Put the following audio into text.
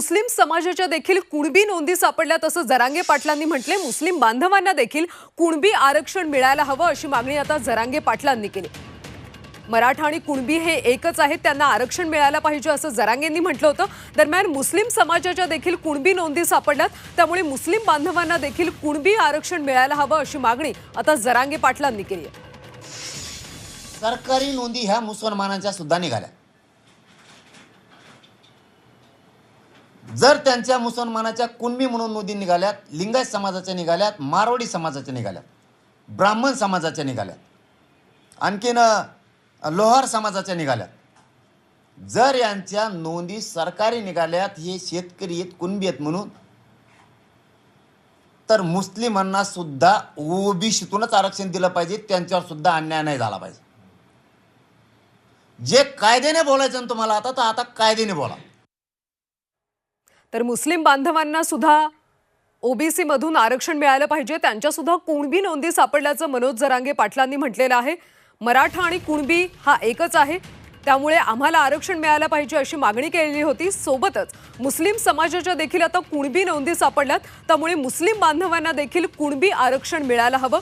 मुस्लिम समाजाच्या देखील कुणबी नोंदी सापडल्यात असं जरांगे पाटलांनी म्हटले मुस्लिम बांधवांना देखील कुणबी आरक्षण मिळायला हवं अशी मागणी आता जरांगे पाटलांनी केली. मराठा आणि कुणबी हे एकच आहेत त्यांना आरक्षण मिळायला पाहिजे असं जरांगेंनी म्हटलं होतं. दरम्यान मुस्लिम समाजाच्या देखील कुणबी नोंदी सापडल्यात त्यामुळे मुस्लिम बांधवांना देखील कुणबी आरक्षण मिळायला हवं अशी मागणी आता जरांगे पाटलांनी केली आहे. सरकारी नोंदी ह्या मुसलमानांच्या सुद्धा निघाल्या. जर त्यांच्या मुसलमानाच्या कुणबी म्हणून नोंदी निघाल्यात लिंगायत समाजाच्या निघाल्यात मारवाडी समाजाच्या निघाल्यात ब्राह्मण समाजाच्या निघाल्यात आणखीन लोहार समाजाच्या निघाल्यात जर यांच्या नोंदी सरकारी निघाल्यात हे शेतकरी आहेत कुणबी आहेत म्हणून तर मुस्लिमांना सुद्धा ओबीसीतूनच आरक्षण दिलं पाहिजे त्यांच्यावर सुद्धा अन्याय नाही झाला पाहिजे. जे कायद्याने बोलायचं तुम्हाला आता तर आता कायद्याने बोला. तर मुस्लिम बांधवांना सुद्धा ओबीसीमधून आरक्षण मिळालं पाहिजे. त्यांच्यासुद्धा कुणबी नोंदी सापडल्याचं मनोज जरांगे पाटलांनी म्हटलेलं आहे. मराठा आणि कुणबी हा एकच आहे. त्यामुळे आम्हाला आरक्षण मिळालं पाहिजे अशी मागणी केलेली होती. सोबतच मुस्लिम समाजाच्या देखील आता कुणबी नोंदी सापडल्यात. त्यामुळे मुस्लिम बांधवांना देखील कुणबी आरक्षण मिळायला हवं.